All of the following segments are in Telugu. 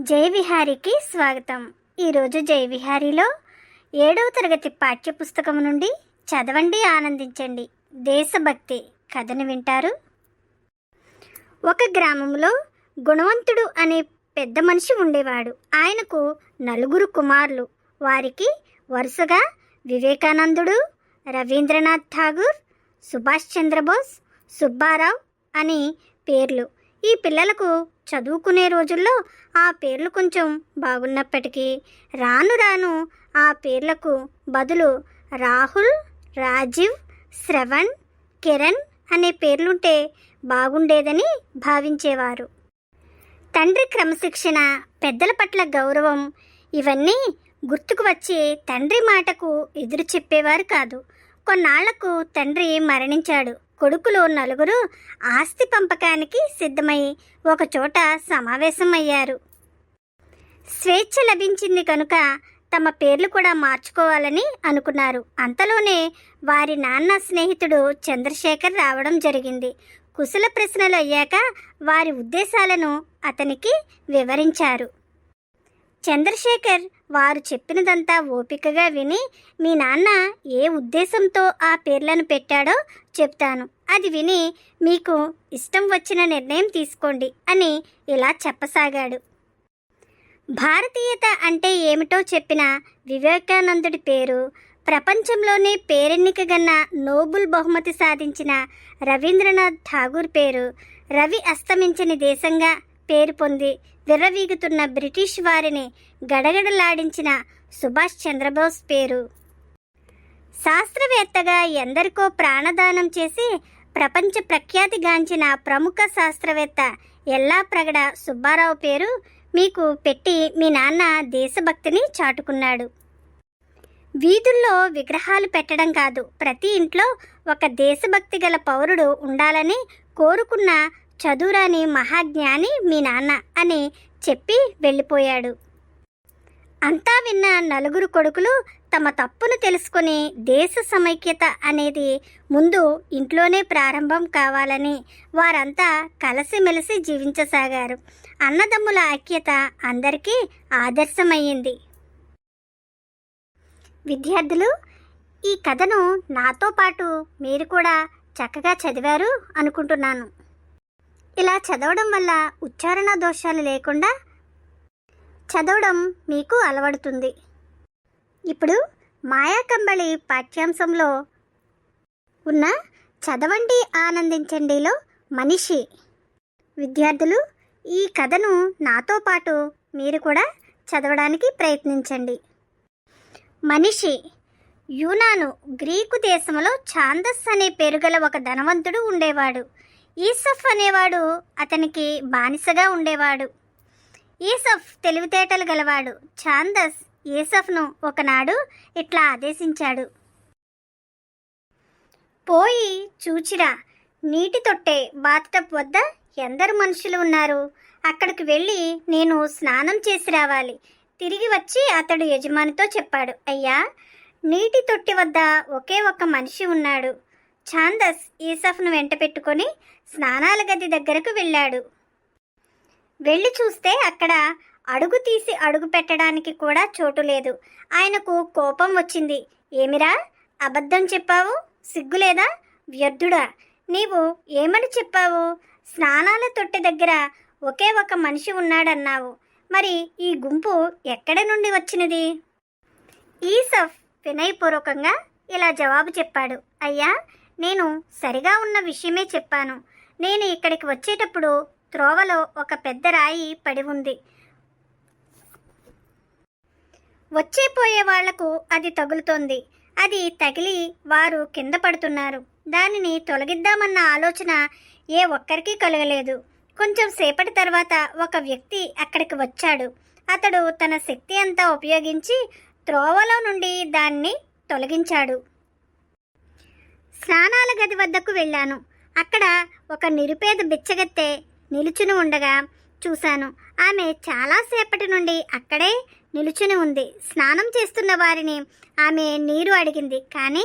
జయవిహారీకి స్వాగతం. ఈరోజు జయవిహారీలో ఏడవ తరగతి పాఠ్యపుస్తకం నుండి చదవండి ఆనందించండి. దేశభక్తి కథను వింటారు. ఒక గ్రామంలో గుణవంతుడు అనే పెద్ద మనిషి ఉండేవాడు. ఆయనకు నలుగురు కుమారులు. వారికి వరుసగా వివేకానందుడు రవీంద్రనాథ్ ఠాగూర్ సుభాష్ చంద్రబోస్ సుబ్బారావు అని పేర్లు. ఈ పిల్లలకు చదువుకునే రోజుల్లో ఆ పేర్లు కొంచెం బాగున్నప్పటికీ రాను రాను ఆ పేర్లకు బదులు రాహుల్ రాజీవ్ శ్రవణ్ కిరణ్ అనే పేర్లుంటే బాగుండేదని భావించేవారు. తండ్రి క్రమశిక్షణ పెద్దల పట్ల గౌరవం ఇవన్నీ గుర్తుకు వచ్చి తండ్రి మాటకు ఎదురు చెప్పేవారు కాదు. కొన్నాళ్ళకు తండ్రి మరణించాడు. కొడుకులు నలుగురు ఆస్తి పంపకానికి సిద్ధమై ఒకచోట సమావేశమయ్యారు. స్వేచ్ఛ లభించింది కనుక తమ పేర్లు కూడా మార్చుకోవాలని అనుకున్నారు. అంతలోనే వారి నాన్న స్నేహితుడు చంద్రశేఖర్ రావడం జరిగింది. కుశల ప్రశ్నలు అయ్యాక వారి ఉద్దేశాలను అతనికి వివరించారు. చంద్రశేఖర్ వారు చెప్పినదంతా ఓపికగా విని మీ నాన్న ఏ ఉద్దేశంతో ఆ పేర్లను పెట్టాడో చెప్తాను. అది విని మీకు ఇష్టం వచ్చిన నిర్ణయం తీసుకోండి అని ఇలా చెప్పసాగాడు. భారతీయత అంటే ఏమిటో చెప్పిన వివేకానందుడి పేరు ప్రపంచంలోనే పేరెన్నికగన్న నోబుల్ బహుమతి సాధించిన రవీంద్రనాథ్ ఠాగూర్ పేరు రవి అస్తమించని దేశంగా పేరు పొంది విర్రవీగుతున్న బ్రిటిష్ వారిని గడగడలాడించిన సుభాష్ చంద్రబోస్ పేరు. శాస్త్రవేత్తగా ఎందరికో ప్రాణదానం చేసి ప్రపంచ ప్రఖ్యాతిగాంచిన ప్రముఖ శాస్త్రవేత్త ఎల్లా ప్రగడ సుబ్బారావు పేరు మీకు పెట్టి మీ నాన్న దేశభక్తిని చాటుకున్నాడు. వీధుల్లో విగ్రహాలు పెట్టడం కాదు ప్రతి ఇంట్లో ఒక దేశభక్తి గల పౌరుడు ఉండాలని కోరుకున్న చదువురాని మహాజ్ఞాని మీ నాన్న అని చెప్పి వెళ్ళిపోయాడు. అంతా విన్న నలుగురు కొడుకులు తమ తప్పును తెలుసుకుని దేశ సమైక్యత అనేది ముందు ఇంట్లోనే ప్రారంభం కావాలని వారంతా కలిసిమెలిసి జీవించసాగారు. అన్నదమ్ముల ఐక్యత అందరికీ ఆదర్శమయ్యింది. విద్యార్థులు ఈ కథను నాతో పాటు మీరు కూడా చక్కగా చదివారు అనుకుంటున్నాను. ఇలా చదవడం వల్ల ఉచ్చారణ దోషాలు లేకుండా చదవడం మీకు అలవడుతుంది. ఇప్పుడు మాయాకంబళి పాఠ్యాంశంలో ఉన్న చదవండి ఆనందించండిలో మనిషి. విద్యార్థులు ఈ కథను నాతో పాటు మీరు కూడా చదవడానికి ప్రయత్నించండి. మనిషి. యూనాను గ్రీకు దేశంలో ఛాందస్ అనే పేరుగల ఒక ధనవంతుడు ఉండేవాడు. ఈసఫ్ అనేవాడు అతనికి బానిసగా ఉండేవాడు. ఈసఫ్ తెలివితేటలు గలవాడు. ఛాందస్ ఈసఫ్ను ఒకనాడు ఇట్లా ఆదేశించాడు. పోయి చూచిరా నీటి తొట్టే బాత్టప్ వద్ద ఎందరు మనుషులు ఉన్నారు? అక్కడికి వెళ్ళి నేను స్నానం చేసి రావాలి. తిరిగి వచ్చి అతడు యజమానితో చెప్పాడు. అయ్యా నీటి తొట్టి వద్ద ఒకే ఒక మనిషి ఉన్నాడు. ఛాందస్ ఈసఫ్ను వెంట పెట్టుకొని స్నానాల గది దగ్గరకు వెళ్ళాడు. వెళ్ళి చూస్తే అక్కడ అడుగు తీసి అడుగు పెట్టడానికి కూడా చోటు లేదు. ఆయనకు కోపం వచ్చింది. ఏమిరా? అబద్ధం చెప్పావు? సిగ్గులేదా వ్యర్థుడా! నీవు ఏమని చెప్పావు? స్నానాల తొట్టె దగ్గర ఒకే ఒక మనిషి ఉన్నాడన్నావు. మరి ఈ గుంపు ఎక్కడ నుండి వచ్చినది? ఈసఫ్ వినయపూర్వకంగా ఇలా జవాబు చెప్పాడు. అయ్యా నేను సరిగా ఉన్న విషయమే చెప్పాను. నేను ఇక్కడికి వచ్చేటప్పుడు త్రోవలో ఒక పెద్ద రాయి పడి ఉంది. వచ్చే పోయే వాళ్ళకు అది తగులుతోంది. అది తగిలి వారు కింద పడుతున్నారు. దానిని తొలగిద్దామన్న ఆలోచన ఏ ఒక్కరికి కలగలేదు. కొంచెం సేపటి తర్వాత ఒక వ్యక్తి అక్కడికి వచ్చాడు. అతడు తన శక్తి అంతా ఉపయోగించి త్రోవలో నుండి దాన్ని తొలగించాడు. స్నానాల గది వద్దకు వెళ్ళాను. అక్కడ ఒక నిరుపేద బిచ్చగత్తె నిలుచుని ఉండగా చూశాను. ఆమె చాలాసేపటి నుండి అక్కడే నిలుచుని ఉంది. స్నానం చేస్తున్న వారిని ఆమె నీరు అడిగింది. కానీ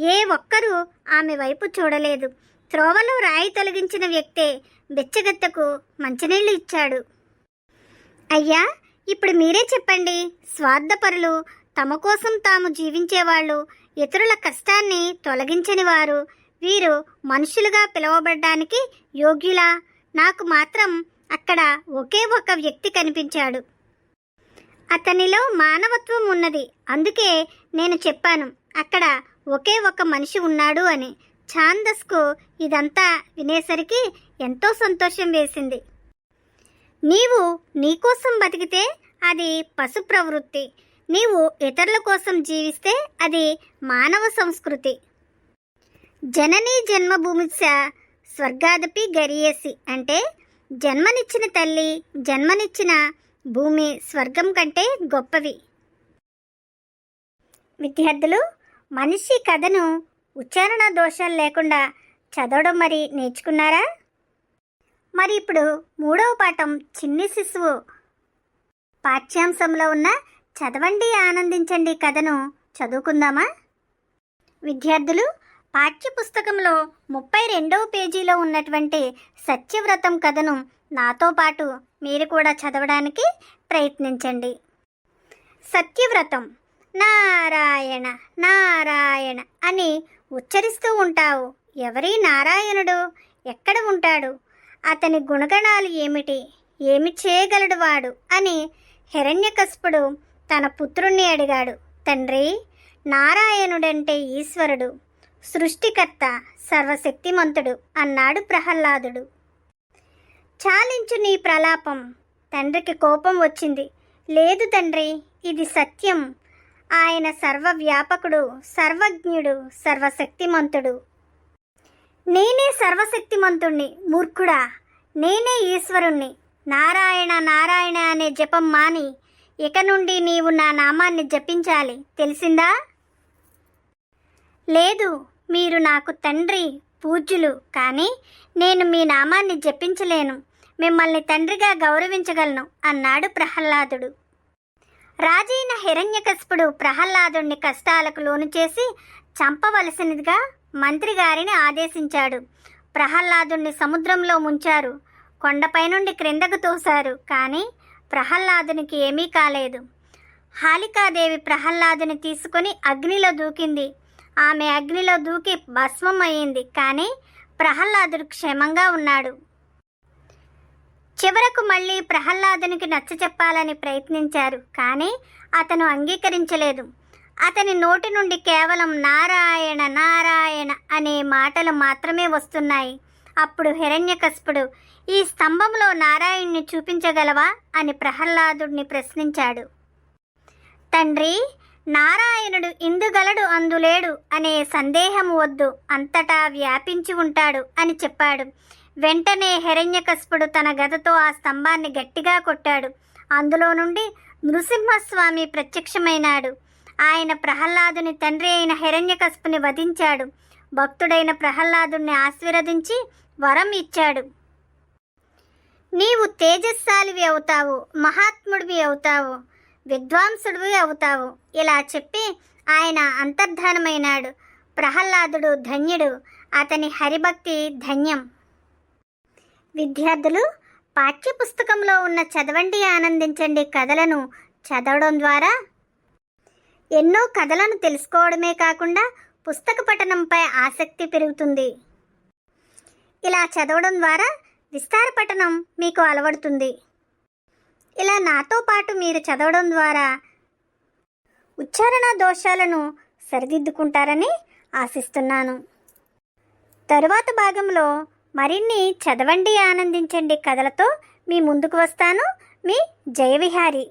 ఏ ఒక్కరూ ఆమె వైపు చూడలేదు. త్రోవలో రాయి తొలగించిన వ్యక్తే బిచ్చగత్తెకు మంచినీళ్ళు ఇచ్చాడు. అయ్యా ఇప్పుడు మీరే చెప్పండి. స్వార్థపరులు తమ కోసం తాము జీవించేవాళ్ళు ఇతరుల కష్టాన్ని తొలగించని వారు. వీరు మనుషులుగా పిలువబడడానికి యోగ్యులా? నాకు మాత్రం అక్కడ ఒకే ఒక వ్యక్తి కనిపించాడు. అతనిలో మానవత్వం ఉన్నది. అందుకే నేను చెప్పాను అక్కడ ఒకే ఒక మనిషి ఉన్నాడు అని. ఛాందస్కు ఇదంతా వినేసరికి ఎంతో సంతోషం వేసింది. నీవు నీకోసం బతికితే అది పశు ప్రవృత్తి నీవు ఇతరుల కోసం జీవిస్తే అది మానవ సంస్కృతి. జననీ జన్మభూమిశ స్వర్గాదపి గరియేసి అంటే జన్మనిచ్చిన తల్లి జన్మనిచ్చిన భూమి స్వర్గం కంటే గొప్పవి. విద్యార్థులు మనిషి కథను ఉచ్చారణ దోషాలు లేకుండా చదవడం మరి నేర్చుకున్నారా? మరి ఇప్పుడు మూడవ పాఠం చిన్ని శిశువు పాఠ్యాంశంలో ఉన్న చదవండి ఆనందించండి కథను. చదువుకుందామా? విద్యార్థులు పాఠ్య పుస్తకంలో ముప్పై రెండవ పేజీలో ఉన్నటువంటి సత్యవ్రతం కథను నాతో పాటు మీరు కూడా చదవడానికి ప్రయత్నించండి. సత్యవ్రతం నారాయణ నారాయణ అని ఉచ్చరిస్తూ ఉంటావు. ఎవరి నారాయణుడు? ఎక్కడ ఉంటాడు? అతని గుణగణాలు ఏమిటి? ఏమి చేయగలడు వాడు? అని హిరణ్యకశపుడు తన పుత్రుణ్ణి అడిగాడు. తండ్రి నారాయణుడంటే ఈశ్వరుడు సృష్టికర్త సర్వశక్తిమంతుడు అన్నాడు ప్రహ్లాదుడు. చాలించు నీ ప్రలాపం. తండ్రికి కోపం వచ్చింది. లేదు తండ్రి ఇది సత్యం. ఆయన సర్వవ్యాపకుడు సర్వజ్ఞుడు సర్వశక్తిమంతుడు. నేనే సర్వశక్తిమంతుణ్ణి మూర్ఖుడా. నేనే ఈశ్వరుణ్ణి. నారాయణ నారాయణ అనే జపం మాని ఇక నుండి నీవు నా నామాన్ని జపించాలి. తెలిసిందా? లేదు మీరు నాకు తండ్రి పూజ్యులు కానీ నేను మీ నామాన్ని జపించలేను. మిమ్మల్ని తండ్రిగా గౌరవించగలను అన్నాడు ప్రహ్లాదుడు. రాజైన హిరణ్యకశిపుడు ప్రహ్లాదుణ్ణి కష్టాలకు లోను చేసి చంపవలసినదిగా మంత్రి గారిని ఆదేశించాడు. ప్రహ్లాదుణ్ణి సముద్రంలో ముంచారు. కొండపై నుండి క్రిందకు తోశారు. కానీ ప్రహ్లాదునికి ఏమీ కాలేదు. హాలికాదేవి ప్రహ్లాదుని తీసుకుని అగ్నిలో దూకింది. ఆమె అగ్నిలో దూకి భస్మం అయింది. కానీ ప్రహ్లాదుడు క్షేమంగా ఉన్నాడు. చివరకు మళ్ళీ ప్రహ్లాదునికి నచ్చ చెప్పాలని ప్రయత్నించారు. కానీ అతను అంగీకరించలేదు. అతని నోటి నుండి కేవలం నారాయణ నారాయణ అనే మాటలు మాత్రమే వస్తున్నాయి. అప్పుడు హిరణ్యకస్పుడు ఈ స్తంభంలో నారాయణ్ణి చూపించగలవా? అని ప్రహ్లాదుడిని ప్రశ్నించాడు. తండ్రి నారాయణుడు ఇందుగలడు అందులేడు అనే సందేహం వద్దు అంతటా వ్యాపించి ఉంటాడు అని చెప్పాడు. వెంటనే హిరణ్యకస్పుడు తన గదతో ఆ స్తంభాన్ని గట్టిగా కొట్టాడు. అందులో నుండి నృసింహస్వామి ప్రత్యక్షమైనాడు. ఆయన ప్రహ్లాదుని తండ్రి అయిన హిరణ్యకస్పుని వధించాడు. భక్తుడైన ప్రహ్లాదుని ఆశీర్వదించి వరం ఇచ్చాడు. నీవు తేజస్శాలివి అవుతావు మహాత్ముడివి అవుతావు విద్వాంసుడివి అవుతావు. ఇలా చెప్పి ఆయన అంతర్ధానమైనాడు. ప్రహ్లాదుడు ధన్యుడు అతని హరిభక్తి ధన్యం. విద్యార్థులు పాఠ్యపుస్తకంలో ఉన్న చదవండి ఆనందించండి కథలను చదవడం ద్వారా. ఎన్నో కథలను తెలుసుకోవడమే కాకుండా పుస్తక పఠనంపై ఆసక్తి పెరుగుతుంది. ఇలా చదవడం ద్వారా విస్తార పఠనం మీకు అలవడుతుంది. ఇలా నాతో పాటు మీరు చదవడం ద్వారా ఉచ్చారణ దోషాలను సరిదిద్దుకుంటారని ఆశిస్తున్నాను. తరువాత భాగంలో మరిన్ని చదవండి ఆనందించండి కథలతో మీ ముందుకు వస్తాను. మీ జయవిహారి.